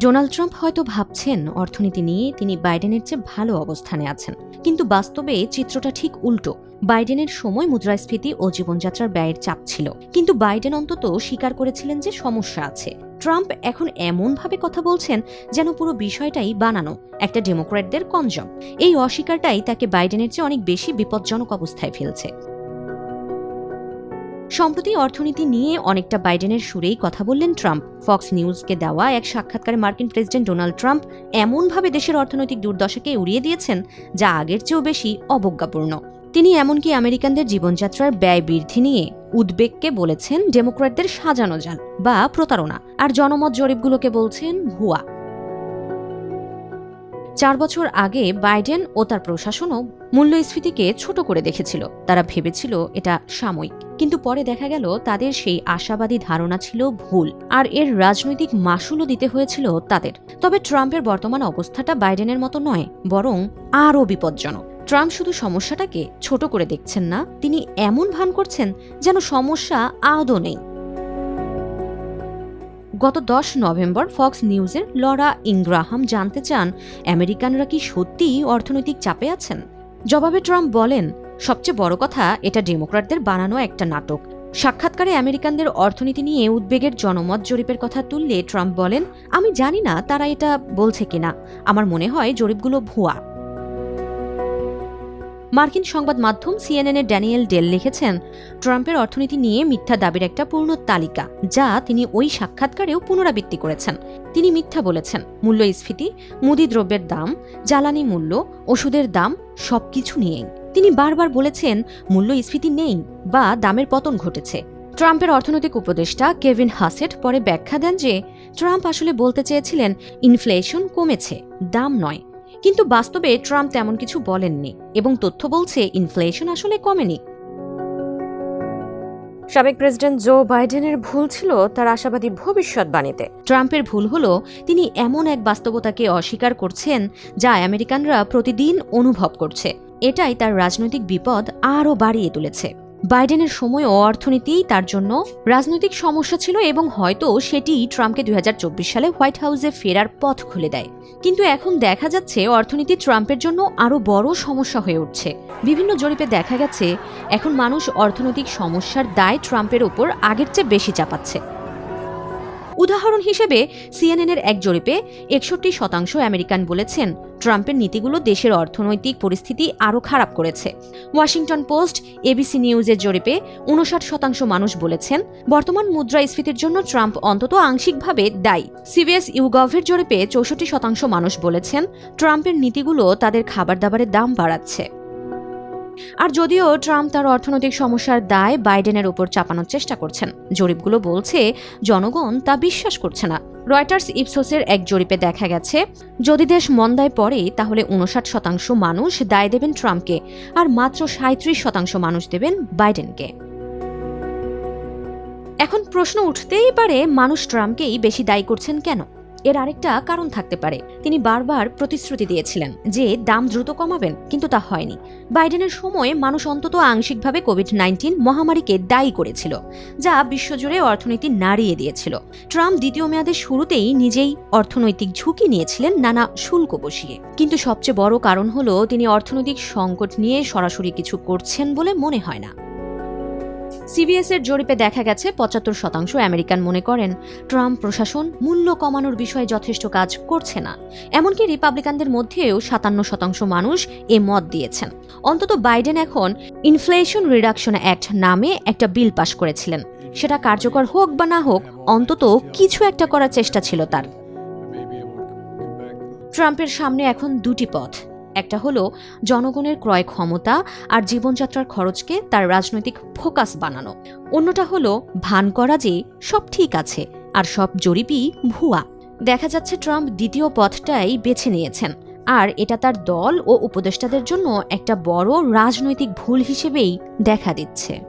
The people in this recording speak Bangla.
ডোনাল্ড ট্রাম্প হয়তো ভাবছেন অর্থনীতি নিয়ে তিনি বাইডেনের চেয়ে ভালো অবস্থানে আছেন। কিন্তু বাস্তবে চিত্রটা ঠিক উল্টো। বাইডেনের সময় মুদ্রাস্ফীতি ও জীবনযাত্রার ব্যয়ের চাপ ছিল। কিন্তু বাইডেন অন্তত স্বীকার করেছিলেন যে সমস্যা আছে। ট্রাম্প এখন এমনভাবে কথা বলছেন যেন পুরো বিষয়টাই বানানো, একটা ডেমোক্র্যাটদের কনজম। এই অস্বীকারটাই তাকে বাইডেনের চেয়ে অনেক বেশি বিপজ্জনক অবস্থায় ফেলছে। সম্প্রতি অর্থনীতি নিয়ে অনেকটা বাইডেনের সুরেই কথা বললেন ট্রাম্প। ফক্স নিউজকে দেওয়া এক সাক্ষাৎকারে মার্কিন প্রেসিডেন্ট ডোনাল্ড ট্রাম্প এমনভাবে দেশের অর্থনৈতিক দুর্দশাকে উড়িয়ে দিয়েছেন, যা আগের চেয়েও বেশি অবজ্ঞাপূর্ণ। তিনি এমনকি আমেরিকানদের জীবনযাত্রার ব্যয় বৃদ্ধি নিয়ে উদ্বেগকে বলেছেন, ডেমোক্র্যাটদের সাজানো যান বা প্রতারণা। আর জনমত জরিপগুলোকে বলছেন, ভুয়া। চার বছর আগে বাইডেন ও তার প্রশাসনও মূল্যস্ফীতিকে ছোট করে দেখেছিল। তারা ভেবেছিল এটা সাময়িক। কিন্তু পরে দেখা গেল তাদের সেই আশাবাদী ধারণা ছিল ভুল আর এর রাজনৈতিক মাসুলও দিতে হয়েছিল তাদের। তবে ট্রাম্পের বর্তমান অবস্থাটা বাইডেনের মতো নয়, বরং আরও বিপজ্জনক। ট্রাম্প শুধু সমস্যাটাকে ছোট করে দেখছেন না, তিনি এমন ভান করছেন যেন সমস্যা আদৌ নেই। গত দশ নভেম্বর ফক্স নিউজের লরা ইংগ্রাহাম জানতে চান, আমেরিকানরা কি সত্যিই অর্থনৈতিক চাপে আছেন? জবাবে ট্রাম্প বলেন, সবচেয়ে বড় কথা এটা ডেমোক্র্যাটদের বানানো একটা নাটক। সাক্ষাৎকারে আমেরিকানদের অর্থনীতি নিয়ে উদ্বেগের জনমত জরিপের কথা তুললে ট্রাম্প বলেন, আমি জানি না তারা এটা বলছে কিনা। আমার মনে হয় জরিপগুলো ভুয়া। মার্কিন সংবাদ মাধ্যম সিএনএনের ড্যানিয়েল ডেল লিখেছেন, ট্রাম্পের অর্থনীতি নিয়ে মিথ্যা দাবির একটা পূর্ণ তালিকা, যা তিনি ওই সাক্ষাৎকারেও পুনরাবৃত্তি করেছেন। তিনি মিথ্যা বলেছেন মূল্যস্ফীতি মুদি দ্রব্যের দাম, জ্বালানি মূল্য, ওষুধের দাম, সবকিছু নিয়েই। তিনি বারবার বলেছেন মূল্যস্ফীতি নেই বা দামের পতন ঘটেছে। ট্রাম্পের অর্থনৈতিক উপদেষ্টা কেভিন হাসেট পরে ব্যাখ্যা দেন যে, ট্রাম্প আসলে বলতে চেয়েছিলেন, ইনফ্লেশন কমেছে, দাম নয়। কিন্তু বাস্তবে ট্রাম্প তেমন কিছু বলেননি এবং তথ্য বলছে ইনফ্লেশন আসলে কমেনি। সাবেক প্রেসিডেন্ট জো বাইডেনের ভুল ছিল তার আশাবাদী ভবিষ্যৎবাণীতে ট্রাম্পের ভুল হল তিনি এমন এক বাস্তবতাকে অস্বীকার করছেন যা আমেরিকানরা প্রতিদিন অনুভব করছে। এটাই তার রাজনৈতিক বিপদ আরও বাড়িয়ে তুলেছে। বাইডেনের সময়ও অর্থনীতি তার জন্য রাজনৈতিক সমস্যা ছিল এবং হয়তো সেটি ট্রাম্পকে দুই হাজার চব্বিশ সালে হোয়াইট হাউসে ফেরার পথ খুলে দেয়। কিন্তু এখন দেখা যাচ্ছে অর্থনীতি ট্রাম্পের জন্য আরও বড় সমস্যা হয়ে উঠছে। বিভিন্ন জরিপে দেখা গেছে, এখন মানুষ অর্থনৈতিক সমস্যার দায় ট্রাম্পের ওপর আগের চেয়ে বেশি চাপাচ্ছে। উদাহরণ হিসেবে সিএনএনের এক জরিপে একষট্টি শতাংশ আমেরিকান বলেছেন, ট্রাম্পের নীতিগুলো দেশের অর্থনৈতিক পরিস্থিতি আরও খারাপ করেছে। ওয়াশিংটন পোস্ট এবিসি নিউজের জরিপে উনষাট শতাংশ মানুষ বলেছেন, বর্তমান মুদ্রাস্ফীতির জন্য ট্রাম্প অন্তত আংশিকভাবে দায়ী। সিবিএস ইউগভের জরিপে চৌষট্টি শতাংশ মানুষ বলেছেন, ট্রাম্পের নীতিগুলো তাদের খাবার দাবারের দাম বাড়াচ্ছে। আর যদিও ট্রাম্প তার অর্থনৈতিক সমস্যার দায় বাইডেনের উপর চাপানোর চেষ্টা করছেন। জরিপগুলো বলছে, জনগণ তা বিশ্বাস করছে না। রয়টার্স ইপসোসের এক জরিপে দেখা গেছে, যদি দেশ মন্দায় পড়ে, তাহলে উনষাট শতাংশ মানুষ দায় দেবেন ট্রাম্পকে, আর মাত্র সাঁত্রিশ শতাংশ মানুষ দেবেন বাইডেনকে। এখন প্রশ্ন উঠতেই পারে, মানুষ ট্রাম্পকেই বেশি দায়ী করছেন কেন? এর আরেকটা কারণ থাকতে পারে। তিনি বারবার প্রতিশ্রুতি দিয়েছিলেন যে দাম দ্রুত কমাবেন, কিন্তু তা হয়নি। বাইডেনের সময় মানুষ অন্তত আংশিকভাবে কোভিড নাইন্টিন মহামারীকে দায়ী করেছিল, যা বিশ্বজুড়ে অর্থনীতি নাড়িয়ে দিয়েছিল। ট্রাম্প দ্বিতীয় মেয়াদের শুরুতেই নিজেই অর্থনৈতিক ঝুঁকি নিয়েছিলেন নানা শুল্ক বসিয়ে। কিন্তু সবচেয়ে বড় কারণ হলো, তিনি অর্থনৈতিক সংকট নিয়ে সরাসরি কিছু করছেন বলে মনে হয় না। সিবিএস এর জরিপে দেখা গেছে, পঁচাত্তর শতাংশ আমেরিকান মনে করেন ট্রাম্প প্রশাসন মূল্য কমানোর বিষয়ে যথেষ্ট কাজ করছে না। এমনকি রিপাবলিকানদের মধ্যেও সাতান্ন শতাংশ মানুষ এ মত দিয়েছেন। অন্তত বাইডেন এখন ইনফ্লেশন রিডাকশন অ্যাক্ট নামে একটা বিল পাশ করেছিলেন। সেটা কার্যকর হোক বা না হোক, অন্তত কিছু একটা করার চেষ্টা ছিল তার। ট্রাম্পের সামনে এখন দুটি পথ। একটা হলো জনগণের ক্রয় ক্ষমতা আর জীবনযাত্রার খরচকে তার রাজনৈতিক ফোকাস বানানো। অন্যটা হলো ভান করা যে সব ঠিক আছে আর সব জরিপই ভুয়া। দেখা যাচ্ছে ট্রাম্প দ্বিতীয় পথটাই বেছে নিয়েছেন আর এটা তার দল ও উপদেষ্টাদের জন্য একটা বড় রাজনৈতিক ভুল হিসেবেই দেখা দিচ্ছে।